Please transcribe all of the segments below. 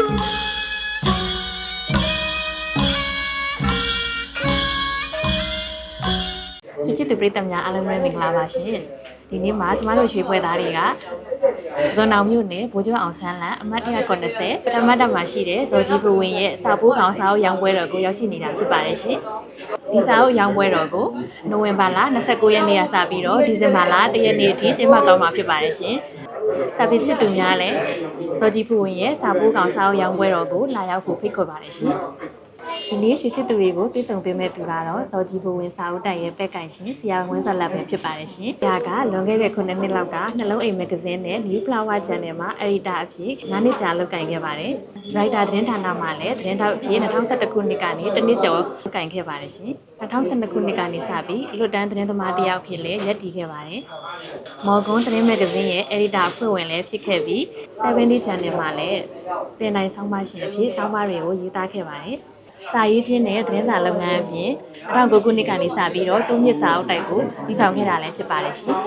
ချစ်ချစ်သူပရိသတ်များအားလုံးပဲမင်္ဂလာပါရှင်ဒီနေ့မှာကျမတို့ရွှေဖွဲ့သားတွေကဇွန်အောင်မြို့နယ်ဘိုးကျော်အောင်ဆန်းလန်အမှတ်190ပထမတက်မှာရှိတဲ့ဇော်ကြီးဘဝင်ရဲ့စာပိုးကောင်စာအုပ်ရောင်းပွဲတော်ကိုရောက်ရှိနေတာဖြစ်ပါတယ်ရှင်ဒီစာအုပ်ရောင်းပွဲတော်ကိုနိုဝင်ဘာလ29ရက်နေ့ကစပြီးတော့ဒီဇင်ဘာလ1ရက်နေ့အထိကျင်းပသွားမှာဖြစ်ပါတယ်ရှင် စာပေချစ်သူများလည်းဇော်ကြီးဘဝင်ရဲ့စာပိုးကောင်စာအုပ်ရောင်းပွဲတော်ကိုလာရောက်ဖို့ဖိတ်ခေါ်ပါတယ်ရှင် ဒီနေ့ရွှေချစ်သူတွေကိုပြေဆုံပေးမဲ့သူကတော့ဇော်ကြီးဘဝင်စာအုပ်တိုက်ရဲ့ပက်ကင်ရှင်ဆရာဝင်းဇော်လက်ပဲဖြစ်ပါတယ်ရှင်။ဒါကလွန်ခဲ့တဲ့9နှစ်လောက်ကနှလုံးအိမ်မဂ္ဂဇင်းနဲ့ New Flower Channel မှာအရီတာအဖြစ်9နှစ်ကြာလုပ်ကင်ခဲ့ပါတယ်။ Writer သတင်းဌာနမှာလည်းသတင်းထောက်အဖြစ်2011ခုနှစ်ကနေတစ်နှစ်ကျော်လုပ်ကင်ခဲ့ပါတယ်ရှင်။2012ခုနှစ်ကနေစပြီးလွတ်တန်းသတင်းသမားတစ်ယောက်ဖြစ်လည်းရပ်တည်ခဲ့ပါတယ်။မော်ကွန်သတင်းမဂ္ဂဇင်းရဲ့အရီတာအဖွဲ့ဝင်လည်းဖြစ်ခဲ့ပြီး70 Channel မှာလည်းတင်နိုင်ဆောင်းပါရှင်အဖြစ်ဆောင်းပါတွေကိုရေးသားခဲ့ပါတယ်။ စာရေးခြင်းနဲ့သတင်းစာလုပ်ငန်းအပြင်2009ခုနှစ်ကနေစပြီးတော့တိုးမြစ်စာအုပ်တိုက်ကိုတည်ထောင်ခဲ့တာလည်းဖြစ်ပါတယ်ရှင်။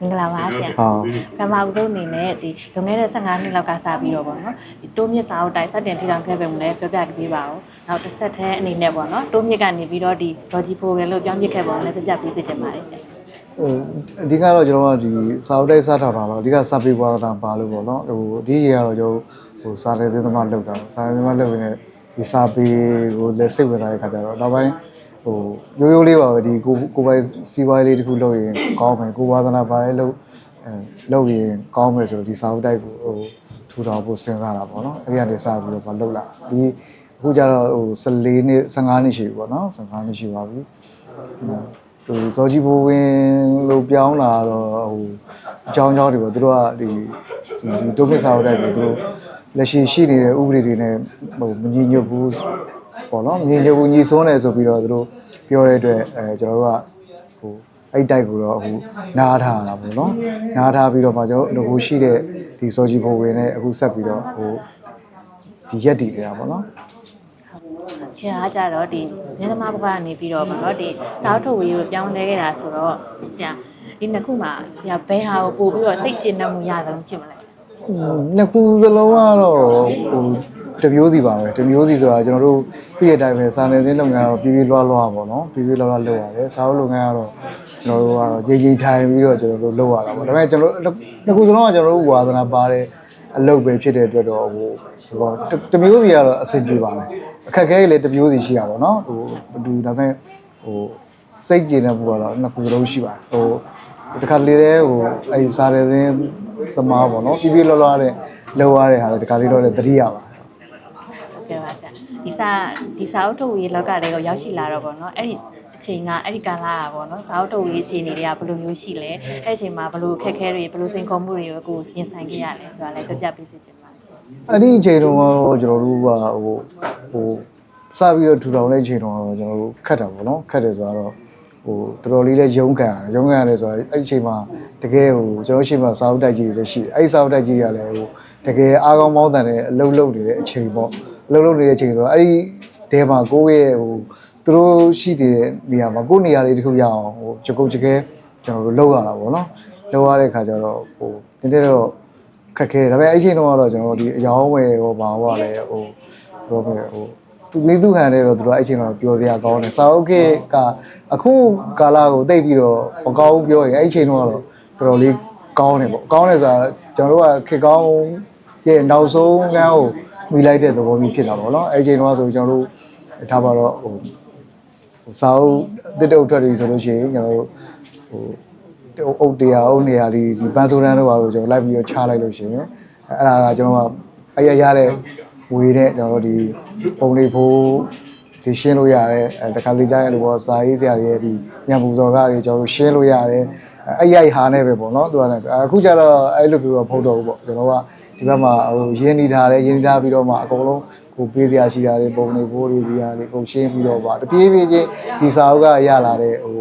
မင်္ဂလာပါဆရာဟုတ်။ပထမဦးဆုံးအနေနဲ့ဒီလွန်ခဲ့တဲ့15နှစ်လောက်ကစပြီးတော့ပေါ့နော်။ဒီတိုးမြစ်စာအုပ်တိုက်စတင်တည်ထောင်ခဲ့ပုံလည်းပြောပြပေးပါဦး။နောက်တစ်ဆက်တည်းအနေနဲ့ပေါ့နော်။တိုးမြစ်ကနေပြီးတော့ဒီဂျော်ဂျီဖိုဝယ်လို့ပြောင်းမြစ်ခဲ့ပုံလည်းပြောပြပေးစေချင်ပါတယ်ဆရာဟိုအဓိကတော့ကျွန်တော်ကဒီစာအုပ်တိုက်စားထားတာတော့အဓိကစာပေပွားတာပါလို့ပေါ့နော်ဟိုဒီရေကတော့ကျွန်တော်ဟိုစာရေးသမားလောက်တာစာရေးသမားလောက်နေ ဒီစာပေကိုလည်းစိတ်ဝင်စားတဲ့ခါကျတော့နောက်ပိုင်းဟိုရိုးရိုးလေးပါပဲဒီကိုကိုပိုင်စီးပွားရေးလေးတစ်ခုလုပ်ရင်ကောင်းမယ်ကိုဝါသနာပါလေလုပ်အဲလုပ်ရင်ကောင်းမယ်ဆိုတော့ဒီစာအုပ်တိုက်ကိုဟိုထူထောင်ဖို့စဉ်းစားတာပေါ့နော်အဲ့ဒီကနေစပြီးတော့မလုပ်လာဒီအခုကျတော့ဟို14နှစ်15နှစ်ရှိပြီပေါ့နော်15နှစ်ရှိပါပြီဟိုဇော်ကြီးဘိုးဝင်းလို့ပြောင်းလာတော့ဟိုအကြောင်းအကြောင်းတွေပေါ့သူတို့ကဒီဒီတိုးမစ်စာအုပ်တိုက်ကိုသူတို့ လက်ရှိရှိနေတဲ့ဥပဒေတွေနဲ့ဟိုမညီညွတ်ဘူးပေါ့နော်မညီညွတ်ဘူးညီစွန်းတယ်ဆိုပြီးတော့သူတို့ပြောတဲ့အတွက်အဲကျွန်တော်တို့ကဟိုအဲ့တိုက်ကိုတော့ဟိုနားထားတာပေါ့နော်နားထားပြီးတော့မှကျွန်တော်တို့ဟိုရှိတဲ့ဒီဇော်ကြီးဘိုးဝင်းနဲ့အခုဆက်ပြီးတော့ဟိုဒီရက်တည်နေတာပေါ့နော်။ခင်ဗျားကကြတော့ဒီညသမားဘဝကနေပြီးတော့ပေါ့နော်ဒီစာအုပ်ထုတ်ဝေးကိုပြောင်းလဲခဲ့တာဆိုတော့ဆရာဒီနှစ်ခုမှာဆရာဘယ်ဟာကိုပို့ပြီးတော့စိတ်ကျဉ်တတ်မှုရဆုံးဖြစ်မလဲ။อืม နှစ်ခုစလုံးကတော့ဟိုတစ်မျိုးစီပါပဲတစ်မျိုးစီဆိုတာကျွန်တော်တို့ပြည့်တဲ့အတိုင်းပဲစာနယ်ဇင်းလုပ်ငန်းကတော့ပြည်ပြည်လွှားလွှားပေါ့နော်ပြည်ပြည်လွှားလွှားလုပ်ရတယ်စာအုပ်လုပ်ငန်းကတော့ကျွန်တော်တို့ကတော့ရေရေထိုင်ပြီးတော့ကျွန်တော်တို့လုပ်ရတာပေါ့ဒါပေမဲ့ကျွန်တော်တို့နှစ်ခုစလုံးကကျွန်တော်တို့ဝါသနာပါတဲ့အလုပ်ပဲဖြစ်တဲ့အတွက်တော့ဟိုဟိုတစ်မျိုးစီကတော့အဆင်ပြေပါမယ်အခက်အခဲတွေလည်းတစ်မျိုးစီရှိတာပေါ့နော်ဟိုဘယ်သူဒါပေမဲ့ဟိုစိတ်ကြည်နေမှုကတော့နှစ်ခုစလုံးရှိပါတယ်ဟို တခါလေတဲ့ဟိုအဲစားရတဲ့သမားပေါ့နော်ပြပြလောလောတဲ့လောရတဲ့ဟာလေတခါလေးတော့လည်းတတိယပါဟုတ်ကဲ့ပါဆရာဒီစာဒီစာအုပ်ထုတ်ဝေးလောကတွေကိုရောက်ရှိလာတော့ဗောနော်အဲ့ဒီအချိန်ကအဲ့ဒီကာလကဗောနော်စာအုပ်ထုတ်ဝေးအခြေအနေတွေကဘယ်လိုမျိုးရှိလဲအဲ့ဒီအချိန်မှာဘယ်လိုခက်ခဲတွေဘယ်လိုစိန်ခေါ်မှုတွေကိုကိုရင်ဆိုင်ခဲ့ရလဲဆိုတာလည်းပြပြပေးစေချင်ပါတယ်ရှင်အဲ့ဒီအချိန်တုန်းကတော့ကျွန်တော်တို့ကဟိုဟိုစပြီးတော့ထူထောင်တဲ့အချိန်တုန်းကတော့ကျွန်တော်တို့ခက်တာပေါ့နော်ခက်တယ်ဆိုတော့ ဟိုတော်တော်လေးလည်းရုန်းကန်ရတယ်ရုန်းကန်ရတယ်ဆိုတော့အဲ့ဒီအချိန်မှာတကယ်ဟိုကျွန်တော်ရှိမှစာအုပ်တိုက်ကြီးတွေလည်းရှိတယ်အဲ့ဒီစာအုပ်တိုက်ကြီးတွေကလည်းဟိုတကယ်အားကောင်းမောင်းတန်တဲ့အလုပ်လုပ်နေတဲ့အချိန်ပေါ့အလုပ်လုပ်နေတဲ့အချိန်ဆိုတော့အဲ့ဒီတဲမှာကိုယ့်ရဲ့ဟိုသူတို့ရှိနေတဲ့နေရာမှာကိုယ့်နေရာလေးတစ်ခုရအောင်ဟိုကြကုတ်ကြကဲကျွန်တော်တို့လုပ်ရတာပေါ့နော်လုပ်ရတဲ့ခါကျတော့ဟိုနည်းနည်းတော့ခက်ခဲတယ်ဒါပေမဲ့အဲ့ချိန်တုန်းကတော့ကျွန်တော်တို့ဒီအယောင်းဝယ်ရောဘာဟောလဲဟိုဘယ်လိုလဲဟို သူနေသူဟန်နဲ့တော့သူတို့အဲ့ချိန်တော့ပျော်စရာကောင်းတယ်စာအုပ်ခေတ်ကအခုကာလကိုတိတ်ပြီးတော့မကောင်းဘူးပြောရင်အဲ့ချိန်တုန်းကတော့တော်တော်လေးကောင်းတယ်ပေါ့ကောင်းတယ်ဆိုတာကျွန်တော်တို့ကခေတ်ကောင်းရဲ့နောက်ဆုံးကန်းကိုမိလိုက်တဲ့သဘောမျိုးဖြစ်တာပေါ့နော်အဲ့ချိန်တုန်းကဆိုကျွန်တော်တို့ထားပါတော့ဟိုဟိုစာအုပ်တစ်တုပ်ထွက်ပြီဆိုလို့ရှိရင်ကျွန်တော်တို့ဟိုအုတ်တရားအုတ်နေရာဒီဒီပန်းစိုးတန်းတို့ပါလို့ကျွန်တော်လိုက်ပြီးတော့ချလိုက်လို့ရှိရင်အဲ့ဒါကကျွန်တော်ကအဲ့ရရတဲ့ ဝေတဲ့ကျွန်တော်တို့ဒီပုံလေးဖိုးဒီရှင်းလို့ရတယ်အဲတခါလေကြားရလို့ပေါ့စာရေးစရာတွေရဲ့ဒီညံပူစော်ကားတွေကျွန်တော်တို့ရှင်းလို့ရတယ်အဲ့ရိုက်ဟာနဲ့ပဲပေါ့နော်သူကလည်းအခုကျတော့အဲ့လိုပြောတော့ဖုတ်တော့ဘူးပေါ့ကျွန်တော်ကဒီဘက်မှာဟိုရင်းနေထားတယ်ရင်းနေထားပြီးတော့မှအကုန်လုံးကိုပေးစရာရှိတာတွေပုံနေဖိုးတွေဒီဟာတွေအကုန်ရှင်းပြီးတော့ပါတပြေးပြေးချင်းဒီစာအုပ်ကရလာတဲ့ဟို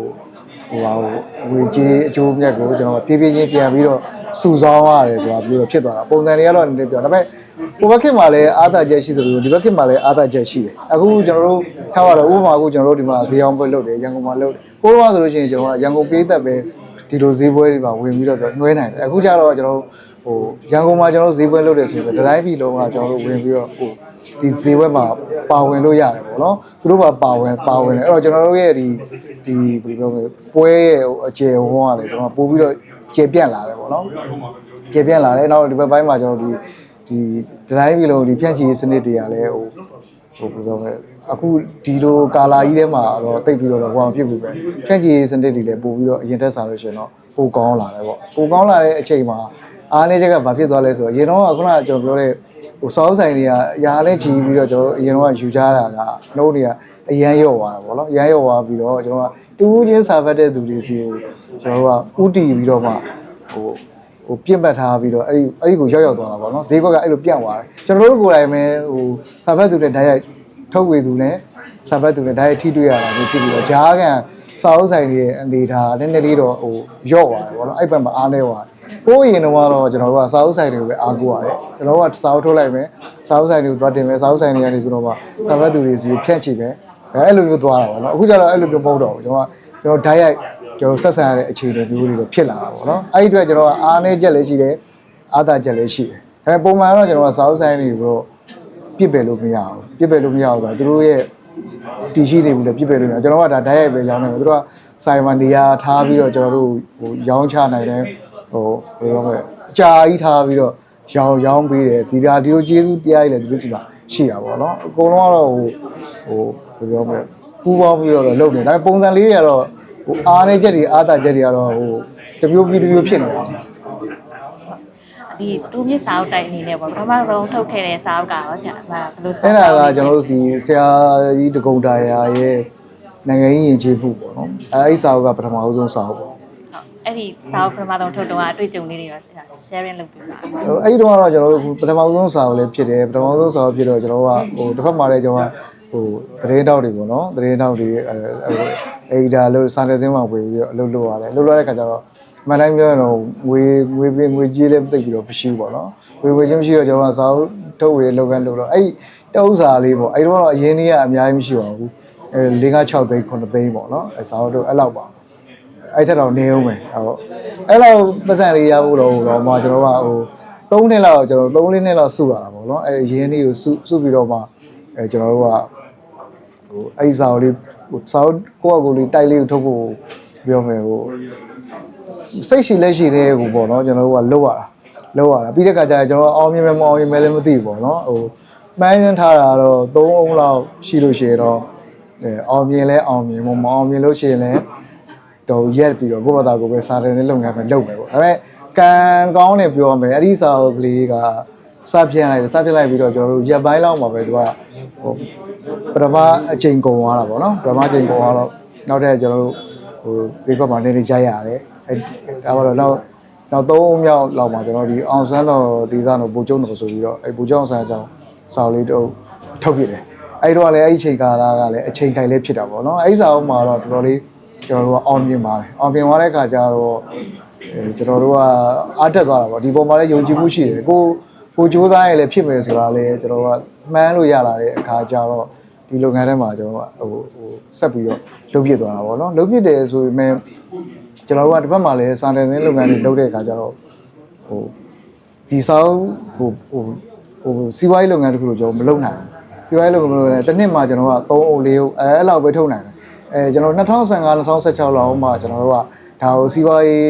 ဟိုဟာဟိုဝေကြီးအကျိုးမြတ်ကိုကျွန်တော်ဖြည်းဖြည်းချင်းပြန်ပြီးတော့စုဆောင်းရတယ်ဆိုတာပြီးတော့ဖြစ်သွားတာပုံစံတွေကတော့နည်းနည်းပြောဒါပေမဲ့ ဟိုဘက်ခင်မှာလည်းအာသာချက်ရှိသလိုဒီဘက်ခင်မှာလည်းအာသာချက်ရှိတယ်အခုကျွန်တော်တို့ထားရတော့ဥပမာအခုကျွန်တော်တို့ဒီမှာဈေးအောင်ပွဲလုပ်တယ်ရန်ကုန်မှာလုပ်တယ်ကိုတော့ဆိုလို့ရှိရင်ကျွန်တော်ကရန်ကုန်ပေးသက်ပဲဒီလိုဈေးပွဲတွေမှာဝင်ပြီးတော့နှွဲနိုင်တယ်အခုကျတော့ကျွန်တော်တို့ဟိုရန်ကုန်မှာကျွန်တော်တို့ဈေးပွဲလုပ်တယ်ဆိုရင်တတိုင်းပြည်လုံးကကျွန်တော်တို့ဝင်ပြီးတော့ဟိုဒီဈေးပွဲမှာပါဝင်လို့ရတယ်ပေါ့နော်သူတို့ကပါဝင်ပါဝင်တယ်အဲ့တော့ကျွန်တော်တို့ရဲ့ဒီဒီဘယ်လိုပြောမလဲပွဲရဲ့ဟိုအကျယ်ဝန်းကလည်းကျွန်တော်ပို့ပြီးတော့ကျေပြန့်လာတယ်ပေါ့နော်ကျေပြန့်လာတယ်နောက်ဒီဘက်ပိုင်းမှာကျွန်တော်ဒီ ဒီတတိုင်းပြည်လုံးဒီဖြန့်ချီရေးစနစ်တွေကလည်းဟိုဟိုဘယ်လိုပြောမလဲအခုဒီလိုကာလာကြီးထဲမှာတော့တိတ်ပြီးတော့ဟိုအောင်ဖြစ်ပြီပဲဖြန့်ချီရေးစနစ်တွေလည်းပို့ပြီးတော့အရင်တက်စားလို့ရှိရင်တော့ပိုကောင်းလာတယ်ပေါ့ပိုကောင်းလာတဲ့အချိန်မှာအားနည်းချက်ကဘာဖြစ်သွားလဲဆိုတော့အရင်တော့ကခုနကကျွန်တော်ပြောတဲ့ဟိုစောင်းဆိုင်တွေကရာနဲ့ချီပြီးတော့ကျွန်တော်အရင်တော့ယူကြတာကနှုတ်တွေကအရန်ရော့သွားတာပေါ့နော်အရန်ရော့သွားပြီးတော့ကျွန်တော်ကတူးချင်းစာဖတ်တဲ့သူတွေစီကိုကျွန်တော်ကဥတီပြီးတော့မှဟို ဟိုပြင့်ပတ်ထားပြီးတော့အဲ့ဒီအဲ့ဒီကိုရောက်ရောက်သွားတာပေါ့နော်ဈေးကွက်ကအဲ့လိုပြန့်သွားတယ်ကျွန်တော်တို့ကိုယ်တိုင်ပဲဟိုစာဖတ်သူတွေဓာတ်ရိုက်ထုတ်ဝေသူနဲ့စာဖတ်သူတွေဓာတ်ရိုက်ထိတွေ့ရတာမျိုးဖြစ်ပြီးတော့ဂျားကန်စာအုပ်ဆိုင်တွေရဲ့အနေထားနည်းနည်းလေးတော့ဟိုရော့သွားတယ်ပေါ့နော်အဲ့ဘက်မှာအားနေသွားတယ်ကိုယ်ရင်တော့ကျွန်တော်တို့ကစာအုပ်ဆိုင်တွေကိုပဲအားကိုးရတယ်ကျွန်တော်တို့ကစာအုပ်ထုတ်လိုက်မယ်စာအုပ်ဆိုင်တွေကိုတွားတင်မယ်စာအုပ်ဆိုင်တွေကနေပြီးတော့မှစာဖတ်သူတွေစီကိုဖြန့်ချိပဲအဲ့လိုမျိုးသွားတာပေါ့နော်အခုကျတော့အဲ့လိုမျိုးမဟုတ်တော့ဘူးကျွန်တော်ကကျွန်တော်ဓာတ်ရိုက် ကျွန်တော်ဆက်ဆံရတဲ့အခြေအနေမျိုးတွေတော့ဖြစ်လာတာပေါ့နော်အဲ့ဒီအတွက်ကျွန်တော်ကအားနည်းချက်လည်းရှိတယ်အားသာချက်လည်းရှိတယ်ဒါပေမဲ့ပုံမှန်တော့ကျွန်တော်ကစာအုပ်ဆိုင်တွေကိုတော့ပြစ်ပယ်လို့မရဘူးပြစ်ပယ်လို့မရဘူးဆိုတော့သူတို့ရဲ့တီရှိနေဘူးလေပြစ်ပယ်လို့မရကျွန်တော်ကဒါဓာတ်ရိုက်ပဲရောင်းနေတယ်သူတို့ကဆိုင်မှာနေရာထားပြီးတော့ကျွန်တော်တို့ဟိုရောင်းချနိုင်တယ်ဟိုဘယ်လိုလဲအကြာကြီးထားပြီးတော့ရောင်းရောင်းပေးတယ်ဒီဒါဒီလိုကျေးဇူးတရားကြီးလည်းသူတို့စီမှာရှိတာပေါ့နော်အကုန်လုံးကတော့ဟိုဟိုဘယ်လိုပြောမလဲပူပေါင်းပြီးတော့လုပ်နေဒါပေမဲ့ပုံစံလေးတွေကတော့ ဟိုအားနေချက်တွေအားတာချက်တွေကတော့ဟိုတမျိုးပြီးတမျိုးဖြစ်နေတာဒီတူမြင့်စာအုပ်တိုက်အနေနဲ့ပေါ့ပထမဆုံးထုတ်ခဲ့တဲ့စာအုပ်ကရောဆရာဘယ်လိုအဲ့ဒါကကျွန်တော်တို့စီဆရာကြီးတကုံတာယာရဲ့နိုင်ငံရေးယဉ်ကျေးမှုပေါ့နော်အဲအဲ့ဒီစာအုပ်ကပထမဦးဆုံးစာအုပ်ပေါ့အဲ့ဒီစာအုပ်ပထမဆုံးထုတ်တော့အတွေ့အကြုံလေးတွေရောဆရာ sharing လုပ်ပြပါဟိုအဲ့ဒီတော့ကတော့ကျွန်တော်တို့ပထမဆုံးစာအုပ်လည်းဖြစ်တယ်ပထမဆုံးစာအုပ်ဖြစ်တော့ကျွန်တော်ကဟိုတစ်ဖက်မှာလည်းကျွန်တော်ကဟိုသတင်းတောက်တွေပေါ့နော်သတင်းတောက်တွေအဲ အဲ့ဒါလို့စာနယ်ဇင်းမှာဝင်ပြီးတော့အလုပ်လုပ်ရတယ်အလုပ်လုပ်တဲ့ခါကျတော့မန်တိုင်းပြောရင်တော့ငွေငွေငွေကြီးလည်းတိတ်ပြီးတော့မရှိဘူးပေါ့နော်ငွေငွေချင်းမရှိတော့ကျွန်တော်ကစာအုပ်ထုတ်ဝေလုပ်ငန်းလုပ်တော့အဲ့တုံးစာလေးပေါ့အဲ့တော့အရင်နေ့ကအများကြီးမရှိပါဘူးအဲ၄၅6သိန်း9သိန်းပေါ့နော်အဲစာအုပ်တို့အဲ့လောက်ပါအဲ့ထက်တော့နေအောင်မယ်ဟုတ်အဲ့လောက်ပတ်စံလေးရဖို့တော့တော့မှကျွန်တော်ကဟို3နှစ်လောက်ကျွန်တော်3လေးနှစ်လောက်စုရတာပေါ့နော်အဲ့ရင်းလေးကိုစုစုပြီးတော့မှအဲကျွန်တော်တို့ကဟိုအဲ့စာအုပ်လေးဟို စာအုပ်ကိုယ့်အကူလေးတိုက်လေးကိုထုတ်ဖို့ပြောမယ်ဟိုစိတ်ရှိလက်ရှိတဲ့ဟိုပေါ့နော်ကျွန်တော်တို့ကလောက်ရတာလောက်ရတာပြီးတဲ့ခါကျရင်ကျွန်တော်အောင်မြင်မယ်မအောင်မြင်မယ်လည်းမသိဘူးပေါ့နော်ဟိုမှန်းရမ်းထားတာတော့3အုံလောက်ရှိလို့ရှိရင်တော့အဲအောင်မြင်လဲအောင်မြင်မအောင်မြင်လို့ရှိရင်လည်းတော့ရက်ပြီးတော့ကိုယ့်ဘာသာကိုယ်ပဲစာတယ်နဲ့လုပ်ငန်းပဲလုပ်မယ်ပေါ့ဒါပေမဲ့ကံကောင်းတယ်ပြောရမယ်အဲ့ဒီစာအုပ်ကလေးက စပြန့်လိုက်တယ်စပြန့်လိုက်ပြီးတော့ကျွန်တော်တို့ရက်ပိုင်းလောက်မှာပဲသူကဟိုပထမအချိန်ကုန်သွားတာပေါ့နော်ပထမအချိန်ကုန်သွားတော့နောက်ထပ်ကျွန်တော်တို့ဟိုဒီကမှာနေနေကြရတယ်အဲဒါတော့နောက်နောက်သုံးမြောက်လောက်မှာကျွန်တော်ဒီအောင်ဆန်းတော်ဒီစားတော်ဘူကျုံတော်ဆိုပြီးတော့အဲဘူကျုံဆန်းအကြောင်းစာအုပ်လေးတော့ထုတ်ပြတယ်အဲ့တော့လည်းအဲ့ဒီအချိန်ကာလကလည်းအချိန်ခိုင်လေးဖြစ်တာပေါ့နော်အဲ့ဒီစာအုပ်မှာတော့တော်တော်လေးကျွန်တော်တို့ကအောင်မြင်ပါတယ်အောင်မြင်သွားတဲ့ခါကျတော့အဲကျွန်တော်တို့ကအားတက်သွားတာပေါ့ဒီပုံမှာလည်းယုံကြည်မှုရှိတယ်ကို ကိုစူးစမ်းရလည်းဖြစ်မယ်ဆိုတာလည်းကျွန်တော်ကမှန်းလို့ရလာတဲ့အခါကျတော့ဒီလုပ်ငန်းထဲမှာကျွန်တော်ကဟိုဟိုဆက်ပြီးတော့လုပ်ပြသွားတာပေါ့နော်လုပ်ပြတယ်ဆိုပေမဲ့ကျွန်တော်တို့ကတစ်ဖက်မှာလည်းစာနယ်ဇင်းလုပ်ငန်းတွေလုပ်တဲ့အခါကျတော့ဟိုဒီဆောင်ဟိုဟိုဟိုစီးပွားရေးလုပ်ငန်းတစ်ခုလို့ကျွန်တော်မလုပ်နိုင်ဘူးစီးပွားရေးလုပ်ငန်းမလုပ်နိုင်တစ်နှစ်မှာကျွန်တော်က3အုပ်4အုပ်အဲအဲ့လောက်ပဲထုတ်နိုင်တယ်အဲကျွန်တော်2015 2016လောက်မှကျွန်တော်တို့ကဒါကိုစီးပွားရေး